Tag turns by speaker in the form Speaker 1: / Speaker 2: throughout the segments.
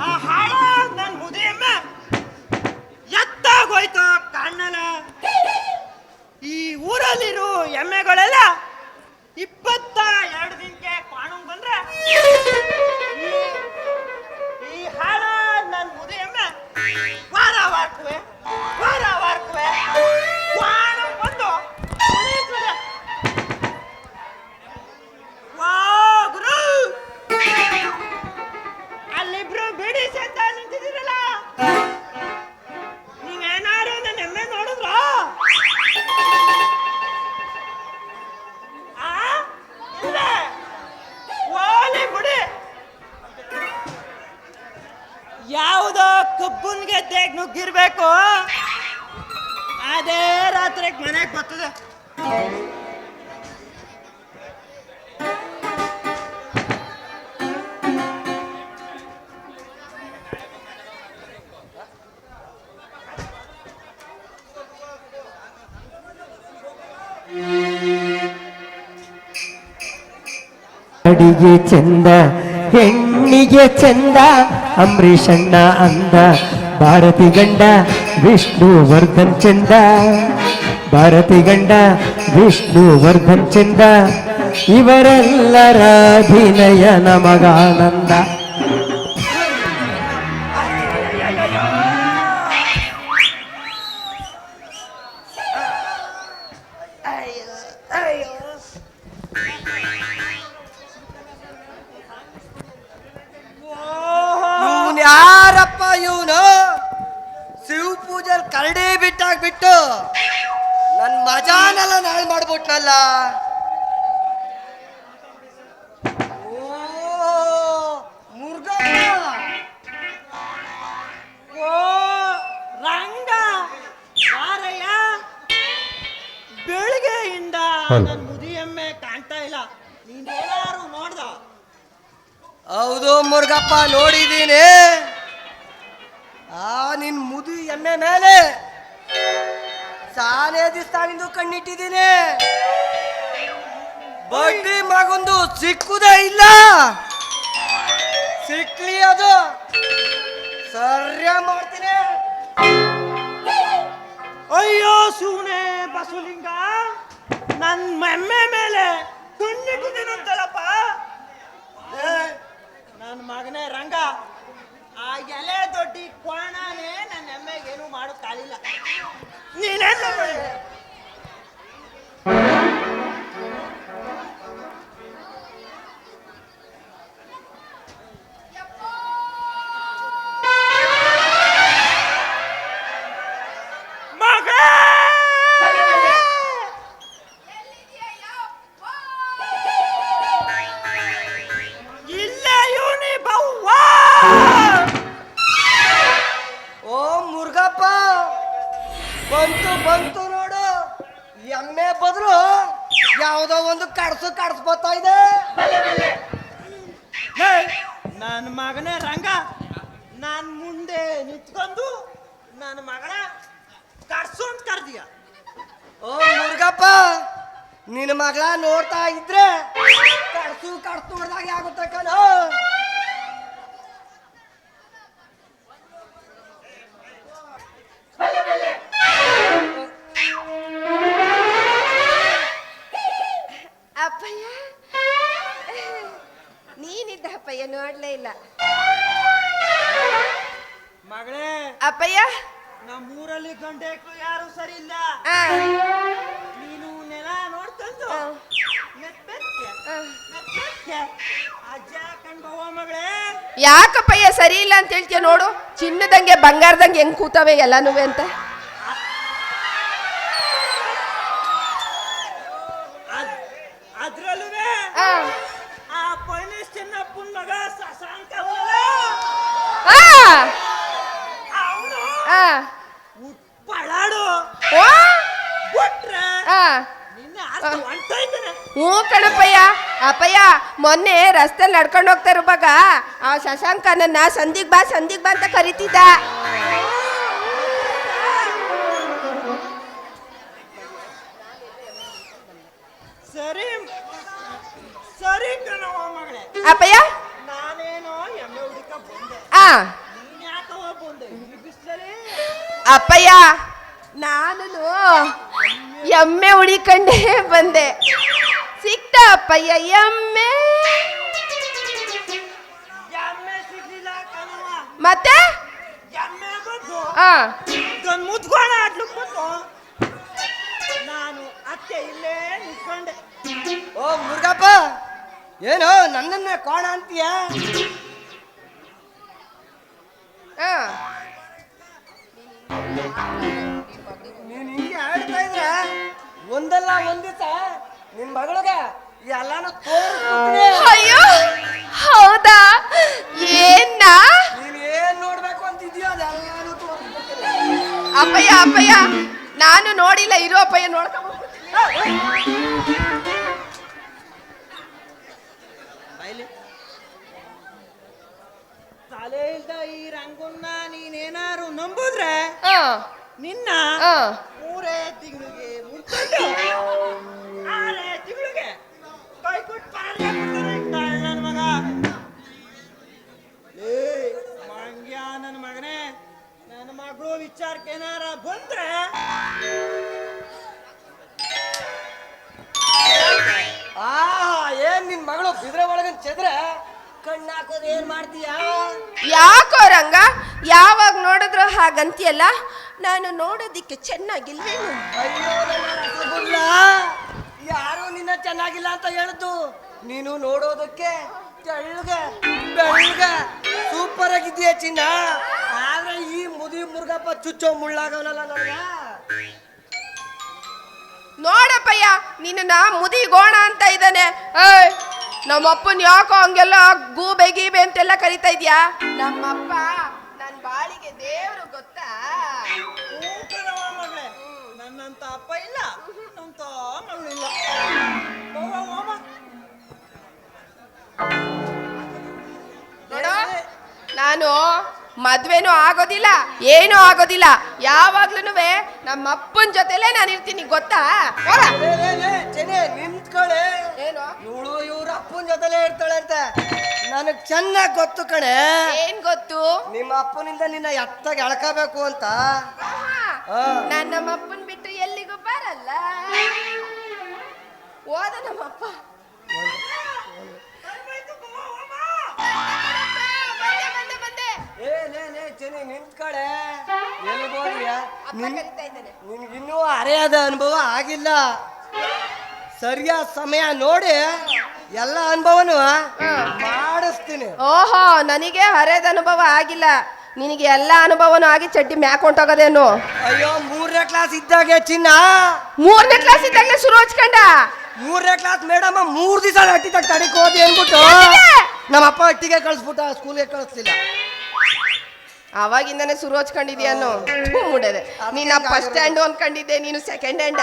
Speaker 1: ಆ ಅದೇ ರಾತ್ರಿ ಮನೆಗೆ ಬರ್ತದೆ.
Speaker 2: ಅಡಿಗೆ ಚಂದ ಹೆಣ್ಣಿಗೆ ಚಂದ ಅಂಬರೀಷಣ್ಣ ಅಂದ. ಭಾರತಿ ಗಂಡ ವಿಷ್ಣು ವರ್ಧನ್ ಚಂದ. ಭಾರತಿ ಗಂಡ ವಿಷ್ಣು ವರ್ಧನ್ ಚಂದ. ಇವರೆಲ್ಲರ ಅಭಿನಯ ನಮಗಾನಂದ.
Speaker 3: ಇವನ್ ಮಜಾನೆಲ್ಲ ನಾಳೆ ಮಾಡ್ಬಿಟ್ನಲ್ಲ. ಓ ಮುರ್ಗಪ್ಪ
Speaker 1: ಓ ರಂಗ. ಯಾರಯ್ಯ? ಬೆಳಿಗ್ಗೆಯಿಂದ ನನ್ನ ಮುದಿಯಮ್ಮೆ ಕಾಣ್ತಾ ಇಲ್ಲ. ನೀನೇನಾರು ನೋಡ್ದ?
Speaker 3: ಹೌದು ಮುರುಗಪ್ಪ ನೋಡಿದೀನಿ. ಆ ನಿನ್ ಮುದಿ ಎಮ್ಮೆ ಮೇಲೆ. ಸಾನೇ ದಿಸ್ತಾನಿಂದು ಕಣ್ಣಿಟ್ಟಿದ್ದೀನಿ. ಬಡ್ಡಿ ಮಗೊಂದು ಸಿಕ್ಕುದೇ ಇಲ್ಲ. ಸಿಕ್ಲಿ ಅದು. ಸರ್ಯ ಮಾಡ್ತೀನಿ.
Speaker 1: ಅಯ್ಯೋ ಸುನೆ ಬಸುಲಿಂಗ ನನ್ ಮೆಮ್ಮೆ ಮೇಲೆ ಕಣ್ಣಿಟ್ಟಿದ್ದೀನಂತಲ್ಲಪ್ಪ. ನನ್ನ ಮಗನೇ ರಂಗ ಆ ಎಲೆ ದೊಡ್ಡಿ ಕೋಣನೇ ನನ್ನ ಎಮ್ಮೆಗೆ ಏನು ಕಾಲಿಲ್ಲ ನೀನೆಲ್ಲ
Speaker 3: ಬದಲು ಯಾವುದೋ ಒಂದು ಕಡ್ಸು ಕಡ್ಸ್ಕೊತಾ ಇದೆ.
Speaker 1: ನನ್ನ ಮಗನೇ ರಂಗ. ನಾನ್ ಮುಂದೆ ನಿಂತ್ಕೊಂಡು ನನ್ನ ಮಗಳ ಅಂತ ಕರ್ದಿಯ?
Speaker 3: ಓ ಮುರುಗಪ್ಪ ನಿನ್ನ ಮಗಳ ನೋಡ್ತಾ ಇದ್ರೆ ಕಡ್ಸು ಕಡ್ಸು ನೋಡ್ದಾಗ ಆಗುತ್ತೆ ಕಣೋ.
Speaker 4: ಅಪ್ಪಯ್ಯ ನೋಡ್ಲೇ ಇಲ್ಲ.
Speaker 1: ಮಗಳೇ
Speaker 4: ಅಪ್ಪಯ್ಯ?
Speaker 1: ನಮ್ಮೂರಲ್ಲಿ ಗಂಡೆ ಯಾರು ಸರಿ ಇಲ್ಲ.
Speaker 4: ಆ,
Speaker 1: ನೀನು ನೆಲ ನೋಡ್ಕೊಂಡು
Speaker 4: ಆ.
Speaker 1: ಅಜ್ಜ ಕಣ್ಬವ್ವ ಮಗಳೇ.
Speaker 4: ಯಾಕಪ್ಪಯ್ಯ ಸರಿ ಇಲ್ಲ ಅಂತ ಹೇಳ್ತೀಯ ನೋಡು? ಚಿನ್ನದಂಗೆ ಬಂಗಾರದಂಗೆ ಹೆಂಗ್ ಕೂತವೆ ಎಲ್ಲಾನು ಅಂತ? ಅಪ್ಪಯ್ಯ ಮೊನ್ನೆ ರಸ್ತೆಲಿ ನಡ್ಕೊಂಡು ಹೋಗ್ತಾ ಇರುವಾಗ ಆ ಶಶಾಂಕ ನನ್ನ ಸಂದಿಗ್ ಬಾ ಸಂದಿಗ್ ಬಾ ಅಂತ ಕರಿತಿದ್ದ.
Speaker 1: ಸರಿ ಸರಿ
Speaker 4: ಅಪ್ಪಯ್ಯ? ಆ. ಅಪ್ಪಯ್ಯ ನಾನು ಎಮ್ಮೆ ಉಳಿಕೊಂಡೇ ಬಂದೆ. ಸಿಕ್ತ ಅಪ್ಪಯ್ಯ ಎಮ್ಮೆ ಮತ್ತೆ?
Speaker 1: ಮುತ್ಕೋಣ ಆಡ್ಲಿಕ್ ಬಂದು ನಾನು ಅತ್ತೆ ಇಲ್ಲೇ ನಿಂತ್ಕೊಂಡೆ.
Speaker 3: ಓ ಮುರುಗಪ್ಪ ಏನು ನನ್ನನ್ನೇ ಕೋಣ ಅಂತೀಯ?
Speaker 4: ಆ.
Speaker 3: ನೀನ್ ಹಿಂಗೆ ಆಡ್ತಾ ಇದ್ರ? ಒಂದಲ್ಲ ಒಂದ್ ನಿನ್ ಮಗಳಿಗೆ ಎಲ್ಲಾನು
Speaker 4: ಅಯ್ಯೋ ಹೌದಾ? ಏನ?
Speaker 3: ನೀನ್ ಏನ್ ನೋಡ್ಬೇಕು ಅಂತಿದ್ಯೋ ಅದೆಲ್ಲಾನು
Speaker 4: ಅಪ್ಪಯ್ಯ ಅಪ್ಪಯ್ಯ ನಾನು ನೋಡಿಲ್ಲ ಇರೋ ಅಪ್ಪಯ್ಯ ನೋಡ್ಕೊಂಡ್
Speaker 1: ತಲೆ ಇಲ್ದ ಈ ರಂಗುನ್ನ ನೀನೇನಾರು ನಂಬುದ್ರೆ
Speaker 4: ಆ,
Speaker 1: ನಿನ್ನ
Speaker 4: ಆ.
Speaker 1: ಮೂರೇ ತಿಂಗಳಿಗೆ ಮುಟ್ಕೊಂಡು ಆರೇ ತಿಂಗಳಿಗೆ ಕೈ ಕೊಟ್ಟು ಪಾರ್ಲೆ ಬಿಡ್ತಾನೆ ಕಳ್ಳನ್ ಮಗ ಏ ಮಂಗ್ಯ ನನ್ನ ಮಗನೇ ನನ್ನ ಮಗಳು ವಿಚಾರಕ್ಕೆ ಏನಾರ ಬಂದ್ರೆ
Speaker 3: ಆ ಏನ್ ನಿನ್ ಮಗಳು ಬಿದ್ರೆ ಒಳಗ ಚೆದ್ರೆ ಕಣ್ಣು ಹಾಕೋದು ಏನ್ ಮಾಡ್ತೀಯಾ
Speaker 4: ಯಾಕೋ ರಂಗ? ಯಾವಾಗ ನೋಡಿದ್ರು ಹಾಗಂತಿಯಲ್ಲ, ನಾನು ನೋಡೋದಿಕ್ಕೆ ಚೆನ್ನಾಗಿಲ್ವೇನು?
Speaker 3: ಅಯ್ಯೋ ಯಾರು ನಿನ್ನ ಚೆನ್ನಾಗಿಲ್ಲ ಅಂತ ಹೇಳಿದ್ದು ನೀನು ನೋಡೋದಕ್ಕೆ ತೆಳ್ಳಗೆ ಬೆಳ್ಳಗೆ ಸೂಪರ್ ಆಗಿದ್ಯಾ ಚಿನ್ನ. ಆದ್ರೆ ಈ ಮುದಿ ಮುರುಗಪ್ಪ ಚುಚ್ಚೋ ಮುಳ್ಳಾಗವನಲ್ಲ ನನಗ?
Speaker 4: ನೋಡಪ್ಪಯ್ಯ ನಿನ್ನ ಮುದಿ ಗೋಣ ಅಂತ ಇದ್ದಾನೆ. ನಮ್ಮ ನಮ್ಮಪ್ಪನ್ ಯಾಕೋ ಹಂಗೆಲ್ಲ ಗೂಬೆ ಗೀಬೆ ಅಂತೆಲ್ಲ ಕರಿತಾ ಇದ್ಯಾ? ನಮ್ಮಪ್ಪ ನನ್ ಬಾಳಿಗೆ ದೇವ್ರು ಗೊತ್ತಾ?
Speaker 1: ನನ್ನಂತ ಅಪ್ಪ ಇಲ್ಲ.
Speaker 4: ಮದ್ವೆನೂ ಆಗೋದಿಲ್ಲ ಏನೂ ಆಗೋದಿಲ್ಲ. ಯಾವಾಗ್ಲೂ ನಮ್ಮ ಅಪ್ಪನ ಜೊತೆಲೇ ನಾನು ಇರ್ತೀನಿ ಗೊತ್ತಾ?
Speaker 3: ನಿಂತ್ಕೊಳ್ಳೆ.
Speaker 4: ಏನು?
Speaker 3: ಇವಳು ಇವ್ರ ಅಪ್ಪನ ಜೊತೆಲೇ ಇರ್ತಾಳೆ ಅಂತ. ನನಗ್ ಚೆನ್ನಾಗ್ ಗೊತ್ತು ಕಣೆ.
Speaker 4: ಏನ್ ಗೊತ್ತು?
Speaker 3: ನಿಮ್ಮ ಅಪ್ಪನಿಂದ ನಿನ್ನ ಎತ್ತಾಗ ಎಳ್ಕಬೇಕು ಅಂತ. ನಾನ್
Speaker 4: ನಾನು ನಮ್ಮ ಅಪ್ಪನ್ ಬಿಟ್ಟು ಎಲ್ಲಿಗೂ ಬರಲ್ಲ. ಹೋದ ನಮ್ಮಪ್ಪ
Speaker 3: ಎಲ್ಗೋದಿಯ
Speaker 4: ಇದ್ದಾನೆ.
Speaker 3: ನಿನ್ಗಿನ್ನೂ ಅರೆಯಾದ ಅನುಭವ ಆಗಿಲ್ಲ. ಸರಿಯಾದ ಸಮಯ ನೋಡಿ ಎಲ್ಲ ಅನುಭವನು ಮಾಡಿಸ್ತೀನಿ.
Speaker 4: ಓಹೋ ನನಗೆ ಹರೇದ ಅನುಭವ ಆಗಿಲ್ಲ. ನಿನಗೆ ಎಲ್ಲ ಅನುಭವನೂ ಆಗಿ ಚಡ್ಡಿ ಮ್ಯಾಕ್ ಹೊಂಟೋಗೋದೇನು
Speaker 3: ಅಯ್ಯೋ ಮೂರನೇ ಕ್ಲಾಸ್ ಇದ್ದಾಗೆ ಚಿನ್ನ.
Speaker 4: ಮೂರನೇ ಕ್ಲಾಸ್ ಇದ್ದಾಗಲೇ ಶುರು ಹಚ್ಕೊಂಡ
Speaker 3: ಮೂರನೇ ಕ್ಲಾಸ್ ಮೇಡಮ್ ಮೂರ್ ದಿವಸ ಅಟ್ಟಿ ತಗ್ ತಡಿಕ್ ಹೋದಿ ಅನ್ಬಿಟ್ಟು ನಮ್ಮ ಅಪ್ಪ ಹಟ್ಟಿಗೆ ಕಳಿಸ್ಬಿಟ್ಟ ಸ್ಕೂಲ್ಗೆ ಕಳಿಸ್ಲಿಲ್ಲ.
Speaker 4: ಅವಾಗಿಂದನೇ ಸುರು ಹಚ್ಕೊಂಡಿದ್ಯಾನು ಮುಡದೆ. ನೀನ ಫಸ್ಟ್ ಹ್ಯಾಂಡ್ ಅನ್ಕೊಂಡಿದ್ದೆ ನೀನು ಸೆಕೆಂಡ್ ಹ್ಯಾಂಡ್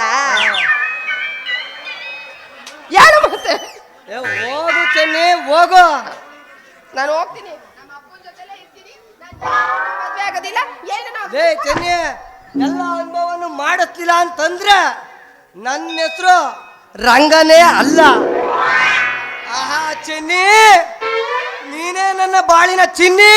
Speaker 4: ಯಾರು ಮತ್ತೆ?
Speaker 3: ಏ ಹೋಗು. ಚೆನ್ನಿ ಹೋಗು
Speaker 4: ನಾನು ಹೋಗ್ತೀನಿ
Speaker 3: ಚೆನ್ನಿ ಎಲ್ಲ ಅನುಭವನು ಮಾಡಿಸ್ಲಿಲ್ಲ ಅಂತಂದ್ರೆ ನನ್ನ ಹೆಸರು ರಂಗನೇ ಅಲ್ಲ. ಆಹಾ ಚೆನ್ನಿ ನೀನೇ ನನ್ನ ಬಾಳಿನ ಚಿನ್ನಿ.